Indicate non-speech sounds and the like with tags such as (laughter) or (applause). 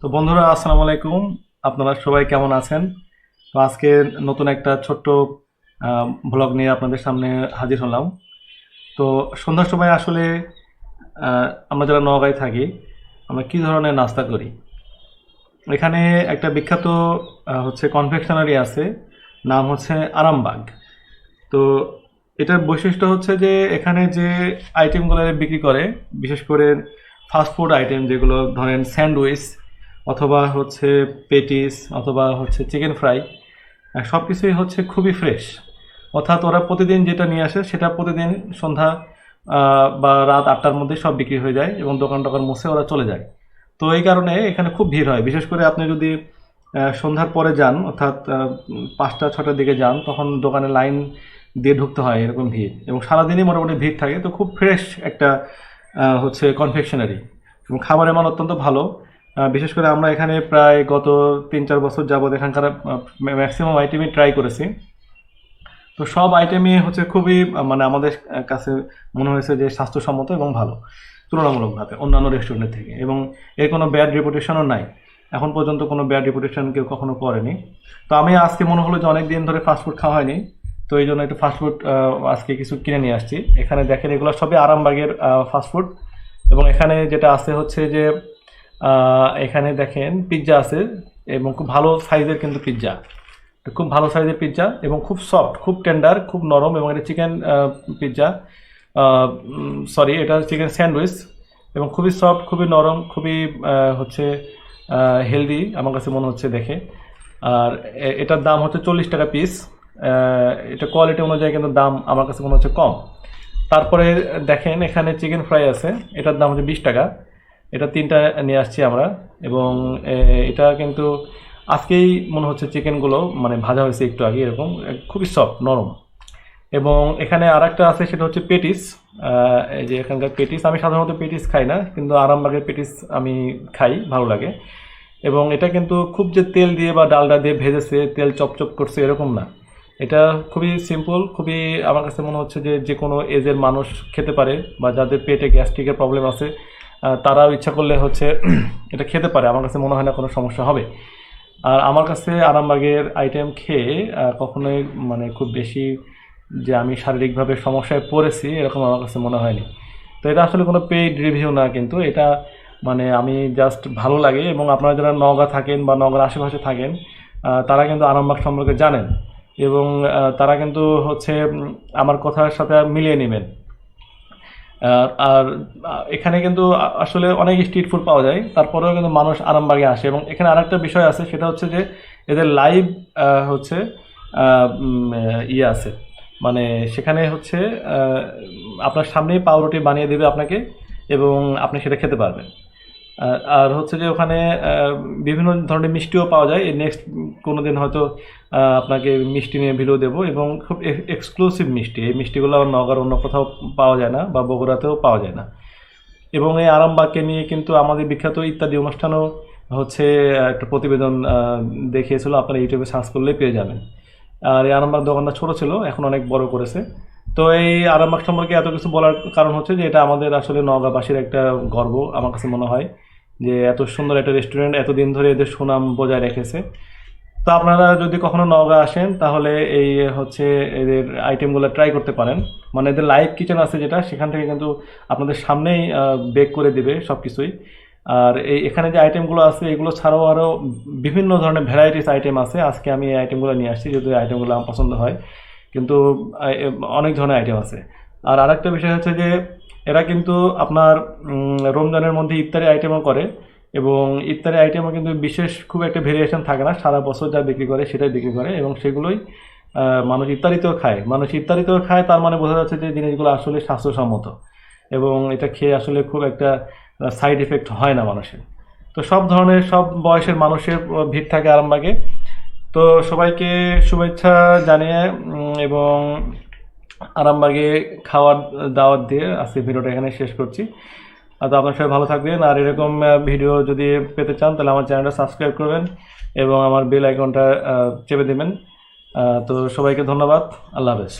তো বন্ধুরা, আসসালামু আলাইকুম। আপনারা সবাই কেমন আছেন? তো আজকে নতুন একটা ছোট্ট ব্লগ নিয়ে আপনাদের সামনে হাজির হলাম। তো সন্ধ্যার সময় আসলে আমরা যারা নগাঁয় থাকি, আমরা কী ধরনের নাস্তা করি? এখানে একটা বিখ্যাত হচ্ছে কনফেকশনারি আছে, নাম হচ্ছে আরামবাগ। তো এটার বৈশিষ্ট্য হচ্ছে যে, এখানে যে আইটেমগুলো বিক্রি করে, বিশেষ করে ফাস্টফুড আইটেম যেগুলো ধরেন স্যান্ডউইচ অথবা হচ্ছে পেটিস, অথবা হচ্ছে চিকেন ফ্রাই সব কিছুই হচ্ছে খুবই ফ্রেশ। অর্থাৎ ওরা প্রতিদিন যেটা নিয়ে আসে সেটা প্রতিদিন সন্ধ্যা বা রাত আটটার মধ্যে সব বিক্রি হয়ে যায় এবং দোকান টোকান মুছে ওরা চলে যায়। তো এই কারণে এখানে খুব ভিড় হয়। বিশেষ করে আপনি যদি সন্ধ্যার পরে যান, অর্থাৎ পাঁচটা, ছটার দিকে যান, তখন দোকানে লাইন দিয়ে ঢুকতে হয় এরকম ভিড়। এবং সারাদিনই মোটামুটি ভিড় থাকে। তো খুব ফ্রেশ একটা হচ্ছে কনফেকশনারি এবং খাবারের মান অত্যন্ত ভালো। বিশেষ করে আমরা এখানে প্রায় গত তিন চার বছর যাবৎ এখানকার ম্যাক্সিমাম আইটেমই ট্রাই করেছি। তো সব আইটেমই হচ্ছে খুবই মানে আমাদের কাছে মনে হয়েছে যে স্বাস্থ্যসম্মত এবং ভালো, তুলনামূলকভাবে অন্যান্য রেস্টুরেন্টের থেকে। এবং এর কোনো ব্যাড রেপুটেশনও নাই। এখন পর্যন্ত কোনো ব্যাড রেপুটেশন কেউ কখনো করেনি। তো আমি আজকে মনে হলো যে অনেক দিন ধরে ফাস্টফুড খাওয়া হয়নি। তো এই জন্য একটু ফাস্টফুড আজকে কিছু কিনে নিয়ে আসছি। এখানে দেখেন এগুলো সবই আরামবাগের ফাস্টফুড এবং এখানে যেটা আছে হচ্ছে যে এখানে দেখেন পিৎজা আছে এবং খুব ভালো সাইজের কিন্তু পিৎজা খুব ভালো সাইজের পিৎজা এবং খুব সফট খুব টেন্ডার খুব নরম এবং এটা চিকেন পিৎজা সরি এটা চিকেন স্যান্ডউইচ এবং খুবই সফট খুবই নরম, খুবই হচ্ছে হেলদি আমার কাছে মনে হচ্ছে দেখে। আর এটার দাম হচ্ছে চল্লিশ টাকা পিস এটা কোয়ালিটি অনুযায়ী কিন্তু দাম আমার কাছে মনে হচ্ছে কম। তারপরে দেখেন এখানে চিকেন ফ্রাই আছে, এটার দাম হচ্ছে বিশ টাকা। এটা তিনটা নিয়ে আসছি আমরা, এবং এটা কিন্তু আজকেই মনে হচ্ছে চিকেনগুলো মানে ভাজা হয়েছে একটু আগে এরকম খুবই সফট নরম। এবং এখানে আর একটা আছে, সেটা হচ্ছে পেটিস। এই যে এখানকার পেটিস, আমি সাধারণত পেটিস খাই না, কিন্তু আরামবাগের পেটিস আমি খাই, ভালো লাগে। এবং এটা কিন্তু খুব যে তেল দিয়ে বা ডালডা দিয়ে ভেজেছে, তেল চপচপ করছে, এরকম না। এটা খুবই সিম্পল খুবই আমার কাছে মনে হচ্ছে যে যে কোনো এজের মানুষ খেতে পারে, বা যাদের পেটে গ্যাস্ট্রিকের প্রবলেম আছে তারাও ইচ্ছা করলে হচ্ছে (clears throat) এটা খেতে পারে। আমার কাছে মনে হয় না কোনো সমস্যা হবে। আর আমার কাছে আরামবাগের আইটেম খেয়ে কখনোই মানে খুব বেশি যে আমি শারীরিকভাবে সমস্যায় পড়েছি, এরকম আমার কাছে মনে হয়নি। তো এটা আসলে কোনো পেইড রিভিউ না, কিন্তু এটা মানে আমি জাস্ট ভালো লাগে এবং আপনারা যারা নওগাঁ থাকেন বা নওগাঁর আশেপাশে থাকেন তারা কিন্তু আরামবাগ সম্পর্কে জানেন এবং তারা কিন্তু হচ্ছে আমার কথার সাথে মিলিয়ে নেবেন। আর এখানে কিন্তু আসলে অনেক স্ট্রিট ফুড পাওয়া যায়। তারপরেও কিন্তু মানুষ আরামবাগে আসে। এবং এখানে আরেকটা বিষয় আছে, সেটা হচ্ছে যে এদের লাইভ হচ্ছে ইয়ে আছে। মানে সেখানে হচ্ছে আপনার সামনেই পাউরুটি বানিয়ে দেবে আপনাকে এবং আপনি সেটা খেতে পারবেন। আর- হচ্ছে যে ওখানে বিভিন্ন ধরনের মিষ্টিও পাওয়া যায়। নেক্সট কোনো দিন হয়তো আপনাকে মিষ্টি নিয়ে ভিডিও দেবো এবং খুব এক্সক্লুসিভ মিষ্টি। এই মিষ্টিগুলো আবার নগর অন্য কোথাও পাওয়া যায় না বা বগুড়াতেও পাওয়া যায় না। এবং এই আরামবাগকে নিয়ে কিন্তু আমাদের বিখ্যাত ইত্যাদি অনুষ্ঠানও হচ্ছে একটা প্রতিবেদন দেখিয়েছিল। আপনারা ইউটিউবে সার্চ করলেই পেয়ে যাবেন। আর এই আরামবাগ দোকানটা ছোটো ছিল, এখন অনেক বড় করেছে। তো এই আরামবাগ সম্পর্কে এত কিছু বলার কারণ হচ্ছে যে এটা আমাদের আসলে নওগাঁবাসীর একটা গর্ব, আমার কাছে মনে হয়। যে এত সুন্দর একটা রেস্টুরেন্ট এতদিন ধরে এদের সুনাম বজায় রেখেছে। তো আপনারা যদি কখনো নওগাঁ আসেন, তাহলে এই হচ্ছে এদের আইটেমগুলো ট্রাই করতে পারেন। মানে এদের লাইভ কিচেন আছে যেটা, সেখান থেকে কিন্তু আপনাদের সামনেই বেক করে দেবে সব কিছুই আর এই এখানে যে আইটেমগুলো আছে, এগুলো ছাড়াও আরও বিভিন্ন ধরনের ভ্যারাইটিস আইটেম আছে। আজকে আমি এই আইটেমগুলো নিয়ে আসছি, যদি আইটেমগুলো আমার পছন্দ হয়। কিন্তু অনেক ধরনের আইটেম আছে। আর আরেকটা বিষয় হচ্ছে যে, এরা কিন্তু আপনার রমজানের মধ্যে ইফতারি আইটেমও করে এবং ইফতারি আইটেমও কিন্তু বিশেষ খুব একটা ভেরিয়েশন থাকে না। সারা বছর যা বিক্রি করে সেটাই বিক্রি করে এবং সেগুলোই মানুষ ইফতারিতেও খায়। মানুষ ইফতারিতেও খায়, তার মানে বোঝা যাচ্ছে যে জিনিসগুলো আসলে স্বাস্থ্যসম্মত এবং এটা খেয়ে আসলে খুব একটা সাইড এফেক্ট হয় না মানুষের। তো সব ধরনের, সব বয়সের মানুষের ভিড় থাকে আরামবাগে। তো সবাইকে শুভেচ্ছা জানিয়ে এবং আরামবাগে খাওয়ার দাওয়াত দিয়ে আজকে ভিডিওটা এখানে শেষ করছি। আর তো আপনার সবাই ভালো থাকবেন। আর এরকম ভিডিও যদি পেতে চান, তাহলে আমার চ্যানেলটা সাবস্ক্রাইব করবেন এবং আমার বেল আইকনটা চেপে দেবেন। তো সবাইকে ধন্যবাদ। আল্লাহ হাফেজ।